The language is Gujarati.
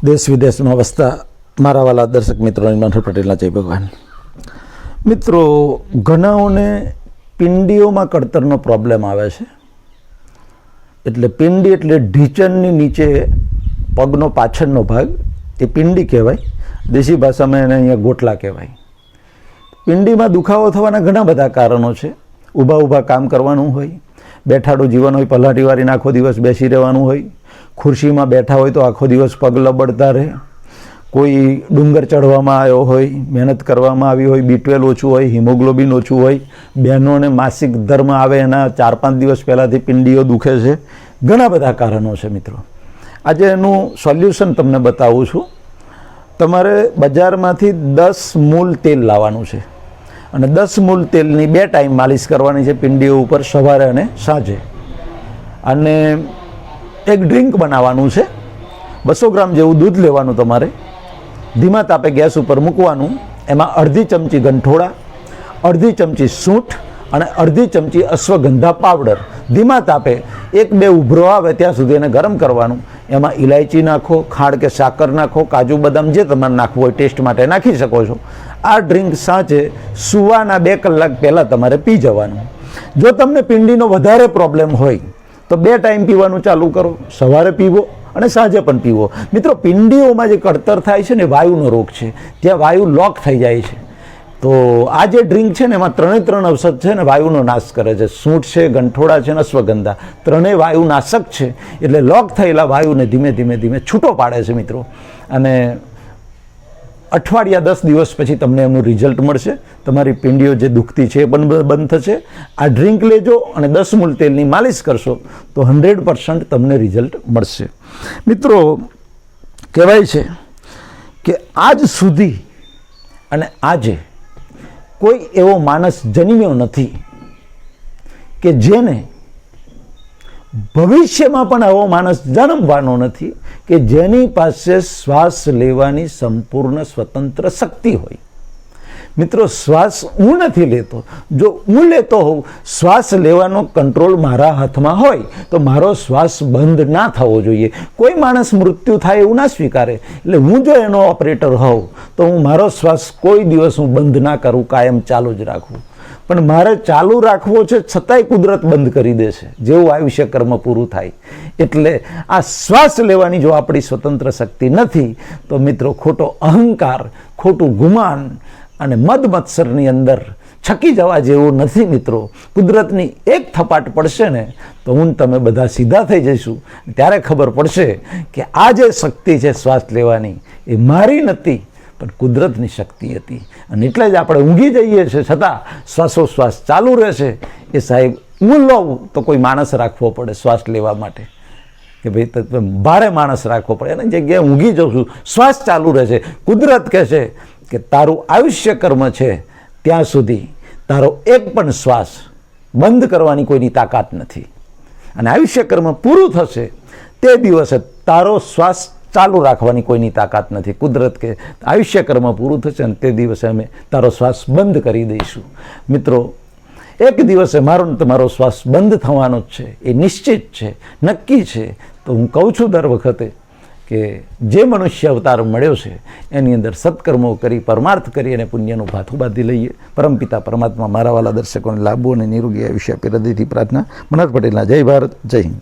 દેશ વિદેશમાં વસતા મારા વાલા દર્શક મિત્રો મનોહર પટેલના જય ભગવાન મિત્રો ઘણાઓને પિંડીઓમાં કળતરનો પ્રોબ્લેમ આવે છે એટલે પિંડી એટલે ઢીચણની નીચે પગનો પાછળનો ભાગ એ પિંડી કહેવાય દેશી ભાષામાં એને અહીંયા ગોટલા કહેવાય પિંડીમાં દુખાવો થવાના ઘણા બધા કારણો છે ઊભા ઊભા કામ કરવાનું હોય બેઠાડું જીવન હોય પલાટીવાળીને આખો દિવસ બેસી રહેવાનું હોય ખુરશીમાં બેઠા હોય તો આખો દિવસ પગ લબડતા રહે. કોઈ ડુંગર ચડવામાં આવ્યો હોય, મહેનત કરવામાં આવી હોય બીટવેલ ઓછું હોય, હિમોગ્લોબિન ઓછું હોય, બહેનોને માસિક ધર્મ આવે, એના ચાર પાંચ દિવસ પહેલાંથી પિંડીઓ દુખે છે. ઘણા બધા કારણો છે મિત્રો. આજે એનું સોલ્યુશન તમને બતાવું છું. તમારે બજારમાંથી દસ મૂલ તેલ લાવવાનું છે. અને દસ મૂલ તેલની બે ટાઈમ માલિશ કરવાની છે પિંડીઓ ઉપર સવારે અને સાંજે. અને એક ડ્રિંક બનાવવાનું છે. બસો ગ્રામ જેવું દૂધ લેવાનું તમારે. ધીમા તાપે ગેસ ઉપર મૂકવાનું. એમાં અડધી ચમચી ગંઠોળા, અડધી ચમચી સૂંઠ અને અડધી ચમચી અશ્વગંધા પાવડર. ધીમા તાપે એક બે ઉભરો આવે ત્યાં સુધી એને ગરમ કરવાનું. એમાં ઇલાયચી નાખો, ખાંડ કે સાકર નાખો, કાજુ બદામ જે તમારે નાખવું હોય ટેસ્ટ માટે નાખી શકો છો. આ ડ્રિંક સાંજે સુવાના બે કલાક પહેલાં તમારે પી જવાનું. જો તમને પિંડીનો વધારે પ્રોબ્લેમ હોય તો બે ટાઈમ પીવાનું ચાલુ કરો. સવારે પીવો અને સાંજે પણ પીવો. મિત્રો, પિંડીઓમાં જે કડતર થાય છે ને, વાયુનો રોગ છે, ત્યાં વાયુ લોક થઈ જાય છે. તો આ જે ડ્રિંક છે ને, એમાં ત્રણે ત્રણ ઔષધ છે ને, વાયુનો નાશ કરે છે. સૂંઠ છે, ગંઠોડા છે ને અશ્વગંધા. ત્રણેય વાયુનાશક છે. એટલે લોક થયેલા વાયુને ધીમે ધીમે ધીમે છૂટો પાડે છે મિત્રો. અને અઠવાડિયા દસ દિવસ પછી તમને એમનું રિઝલ્ટ મળશે. તમારી પિંડીઓ જે દુખતી છે એ પણ બંધ થશે. આ ડ્રિંક લેજો અને દસ મૂલ તેલની માલિશ કરશો તો હંડ્રેડ પર્સન્ટ તમને રિઝલ્ટ મળશે. મિત્રો, કહેવાય છે કે આજ સુધી અને આજે કોઈ એવો માણસ જન્મ્યો નથી કે જેને ભવિષ્યમાં પણ આવો માણસ જન્મવાનો નથી કે જેની પાસે શ્વાસ લેવાની સંપૂર્ણ સ્વતંત્ર શક્તિ હોય. મિત્રો, શ્વાસ હું નથી લેતો. જો હું લેતો હોઉં, શ્વાસ લેવાનો કંટ્રોલ મારા હાથમાં હોય, તો મારો શ્વાસ બંધ ના થવો જોઈએ. કોઈ માણસ મૃત્યુ થાય એવું ના સ્વીકારે. એટલે હું જો એનો ઓપરેટર હોઉં, તો હું મારો શ્વાસ કોઈ દિવસ હું બંધ ના કરું, કાયમ ચાલુ જ રાખવું પણ મારે ચાલુ રાખવો છે છતાંય કુદરત બંધ કરી દે છે. જેવું આયુષ્ય કર્મ પૂરું થાય. એટલે આ શ્વાસ લેવાની જો આપણી સ્વતંત્ર શક્તિ નથી, તો મિત્રો ખોટો અહંકાર, ખોટું ગુમાન અને મદ મત્સરની અંદર છકી જવા જેવું નથી મિત્રો. કુદરતની એક થપાટ પડશે ને, તો હું તમે બધા સીધા થઈ જઈશું. ત્યારે ખબર પડશે કે આ જે શક્તિ છે શ્વાસ લેવાની, એ મારી નથી પણ કુદરતની શક્તિ હતી. અને એટલે જ આપણે ઊંઘી જઈએ છીએ છતાં શ્વાસોશ્વાસ ચાલુ રહેશે. એ સાહેબ લઉં તો કોઈ માણસ રાખવો પડે શ્વાસ લેવા માટે. કે ભાઈ તમે ભારે માણસ રાખવો પડે. એની જગ્યાએ ઊંઘી જાઉં છું, શ્વાસ ચાલુ રહેશે. કુદરત કહેશે કે તારું આયુષ્ય કર્મ છે ત્યાં સુધી તારો એક પણ શ્વાસ બંધ કરવાની કોઈની તાકાત નથી. અને આયુષ્ય કર્મ પૂરું થશે તે દિવસે તારો શ્વાસ ચાલુ રાખવાની કોઈની તાકાત નથી. કુદરત કે આયુષ્ય કર્મ પૂરું થશે અને તે દિવસે અમે તારો શ્વાસ બંધ કરી દઈશું. મિત્રો, એક દિવસે મારો તમારો શ્વાસ બંધ થવાનો જ છે. એ નિશ્ચિત છે. નક્કી છે. તો હું કહું છું દર વખતે કે જે મનુષ્ય અવતાર મળ્યો છે, એની અંદર સત્કર્મો કરી, પરમાર્થ કરી અને પુણ્યનું ભાથું બાંધી લઈએ. પરમપિતા પરમાત્મા મારા વાલા દર્શકોને લાભો અને નિરોગી આપી હૃદયથી પ્રાર્થના. મનોજ પટેલના જય ભારત, જય હિન્દ.